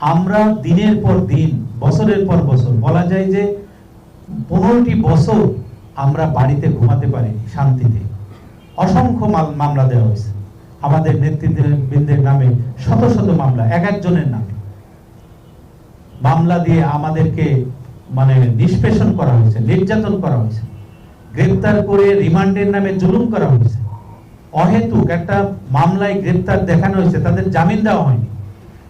আমরা দিনের পর দিন, বছরের পর বছর, বলা যায় যে পনেরোটি বছর আমরা বাড়িতে ঘুমাতে পারিনি, শান্তিতে। অসংখ্য মাল- মামলা দেওয়া হয়েছে। আমাদের নেতৃবৃন্দের নামে শত শত মামলা, এক একজনের নামে। মামলা দিয়ে আমাদেরকে মানে নিষ্পেষণ করা হয়েছে, নির্যাতন করা হয়েছে। গ্রেপ্তার করে রিমান্ডের নামে জুলুম করা হয়েছে। অহেতুক একটা মামলায় গ্রেপ্তার দেখানো হয়েছে, তাদের জামিন দেওয়া হয়নি।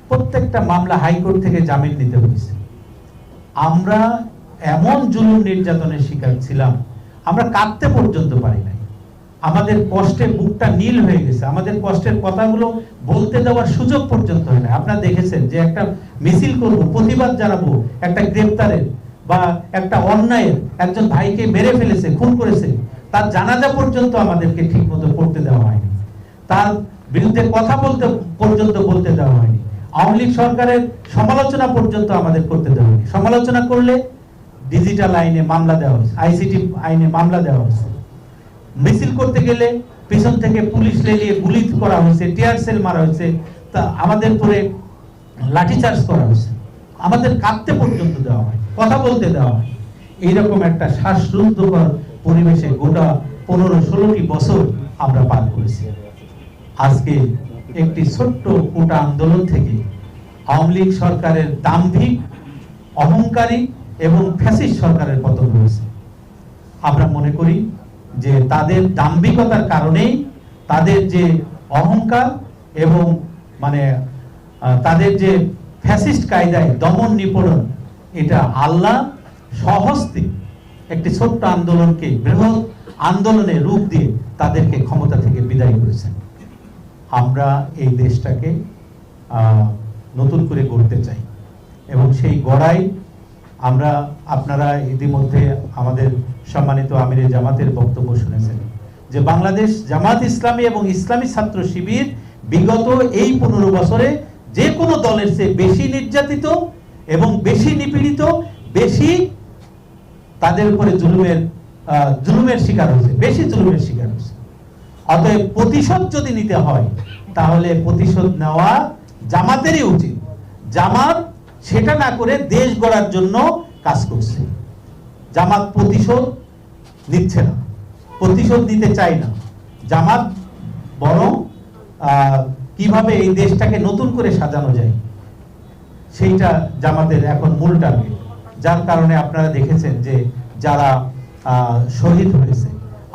প্রত্যেকটা মামলা হাইকোর্ট থেকে জামিন নিতে হয়েছে। আমরা এমন জুলুম নির্যাতনের শিকার ছিলাম, আমরা কাঁদতে পর্যন্ত পারি নাই। আমাদের কষ্টে বুকটা নীল হয়ে গেছে। আমাদের কষ্টের কথাগুলো বলতে দেওয়ার সুযোগ পর্যন্ত হয় না আপনারা দেখেছেন যে একটা মিছিল করব, প্রতিবাদ জানাব একটা গ্রেপ্তারের বা একটা অন্যায়ের একজন ভাইকে মেরে ফেলেছে, খুন করেছে, তার জানাজা পর্যন্ত আমাদেরকে ঠিক মতো করতে দেওয়া হয়নি। তার বিরুদ্ধে কথা বলতে পর্যন্ত বলতে দেওয়া হয়নি। আওয়ামী লীগ সরকারের সমালোচনা পর্যন্ত আমাদের করতে দেওয়া হয়নি। সমালোচনা করলে ডিজিটাল আইনে মামলা দেওয়া হয়েছে আইসিটি আইনে মামলা দেওয়া হয়েছে। মিছিল করতে গেলে পিছন থেকে পুলিশ লেলিয়ে গুলি করা হয়েছে টিয়ার সেল মারা হয়েছে, তা আমাদের পরে লাঠিচার্জ করা হয়েছে। আমাদের কাঁদতে পর্যন্ত দেওয়া হয় কথা বলতে দেওয়া হয় এইরকম একটা শ্বাসরুদ্ধকর পরিবেশে গোটা পনেরো ষোলোটি বছর আমরা পার করেছি। আজকে একটি ছোট্ট কোটা আন্দোলন থেকে আওয়ামী লীগ সরকারের দাম্ভিক, অহংকারী এবং ফ্যাসিস্ট সরকারের পতন হয়েছে। আমরা মনে করি যে তাদের দাম্ভিকতার কারণেই তাদের যে অহংকার এবং মানে তাদের যে ফ্যাসিস্ট কায়দায় দমন নিপীড়ন, এটা আল্লাহ সহস্তে একটি ছোট্ট আন্দোলনকে বৃহৎ আন্দোলনে রূপ দিয়ে তাদেরকে ক্ষমতা থেকে বিদায় করেছেন। আমরা এই দেশটাকে নতুন করে গড়তে চাই। এবং সেই গড়াই আমরা আপনারা ইতিমধ্যে আমাদের সম্মানিত আমিরে জামাতের বক্তব্য শুনেছেন যে বাংলাদেশ জামাত ইসলামী এবং ইসলামী ছাত্র শিবির বিগত এই পনেরো বছরে যে কোনো দলের চেয়ে বেশি নির্যাতিত এবং বেশি নিপীড়িত, বেশি তাদের উপরে জুলুমের জুলুমের শিকার হয়েছে, বেশি জুলুমের শিকার। অতএব প্রতিশোধ যদি নিতে হয়, তাহলে প্রতিশোধ নেওয়া জামাতেরই উচিত। জামাত সেটা না করে দেশ গড়ার জন্য কাজ করছে। জামাত প্রতিশোধ নিচ্ছে না, প্রতিশোধ নিতে চায় না। জামাত বরং কীভাবে এই দেশটাকে নতুন করে সাজানো যায়, সেইটা জামাতের এখন মূল টার্গেট। যার কারণে আপনারা দেখেছেন যে যারা শহীদ হয়েছে,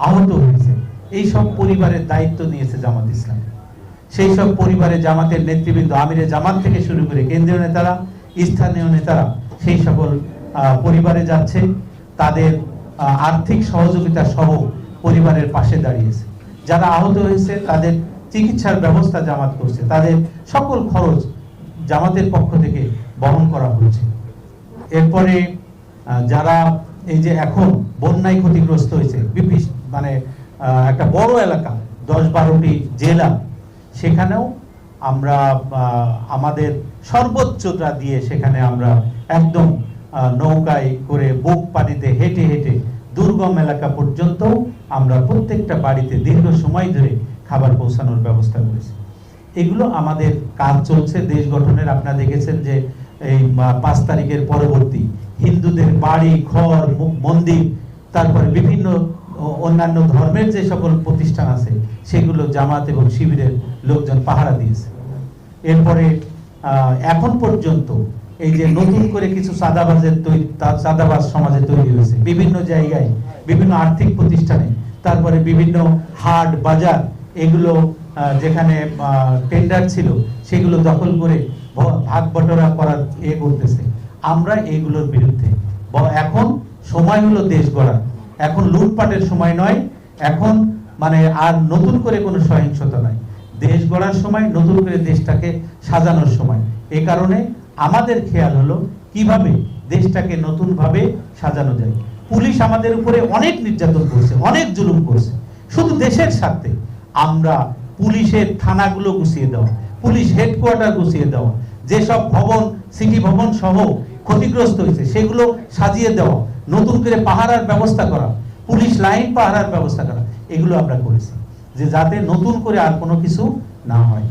আহত হয়েছে এই সব পরিবারের দায়িত্ব নিয়েছে জামাত ইসলাম। সেই সব পরিবারে জামাতের নেতৃবৃন্দ, আমিরে জামাত থেকে শুরু করে কেন্দ্রীয় নেতারা, স্থানীয় নেতারা, সেই সকল পরিবারে যাচ্ছে। তাদের আর্থিক সহযোগিতা সহ পরিবারের পাশে দাঁড়িয়েছে। যারা আহত হয়েছে, তাদের চিকিৎসার ব্যবস্থা জামাত করছে। তাদের সকল খরচ জামাতের পক্ষ থেকে বহন করা হচ্ছে। এরপরে যারা এই যে এখন বন্যায় ক্ষতিগ্রস্ত হয়েছে মানে একটা বড় এলাকা, দশ বারোটি জেলা, সেখানেও আমরা আমাদের সর্বোচ্চটা দিয়ে সেখানে আমরা একদম নৌকায় করে বুক পানিতে হেঁটে হেঁটে দুর্গম এলাকা পর্যন্ত আমরা প্রত্যেকটা বাড়িতে দীর্ঘ সময় ধরে খাবার পৌঁছানোর ব্যবস্থা করেছি। এগুলো আমাদের কাজ চলছে। দেশ গঠনের আপনারা দেখেছেন যে এই পাঁচ তারিখের পরবর্তী হিন্দুদের বাড়ি, ঘর, মন্দির, তারপরে বিভিন্ন অন্যান্য ধর্মের যে সকল প্রতিষ্ঠান আছে, সেগুলো জামাত এবং শিবিরের লোকজন পাহারা দিয়েছে। এরপরে এখন পর্যন্ত এই যে নতুন করে কিছু চাঁদাবাজের তৈরি চাঁদাবাজ সমাজে তৈরি হয়েছে। বিভিন্ন জায়গায়, বিভিন্ন আর্থিক প্রতিষ্ঠানে, তারপরে বিভিন্ন হাট, বাজার, এগুলো যেখানে টেন্ডার ছিল, সেগুলো দখল করে ভাগ বটরা করার এ করতেছে। আমরা এগুলোর বিরুদ্ধে। এখন সময় হলো দেশ গড়ার। এখন লুটপাটের সময় নয়, এখন মানে আর নতুন করে কোনো সহিংসতা নাই। দেশ গড়ার সময়, নতুন করে দেশটাকে সাজানোর সময়। এ কারণে আমাদের খেয়াল হলো কীভাবে দেশটাকে নতুনভাবে সাজানো যায়। পুলিশ আমাদের উপরে অনেক নির্যাতন করছে, অনেক জুলুম করছে। শুধু দেশের স্বার্থে, আমরা পুলিশের থানাগুলো গুছিয়ে দেওয়া, পুলিশ হেডকোয়ার্টার গুছিয়ে দেওয়া, যেসব ভবন সিটি ভবন সহ ক্ষতিগ্রস্ত হয়েছে, সেগুলো সাজিয়ে দেওয়া নতুন করে পাহারার ব্যবস্থা করা, পুলিশ লাইন পাহারার ব্যবস্থা করা, এগুলো আমরা করেছি। যে যাতে নতুন করে আর কোনো কিছু না হয়।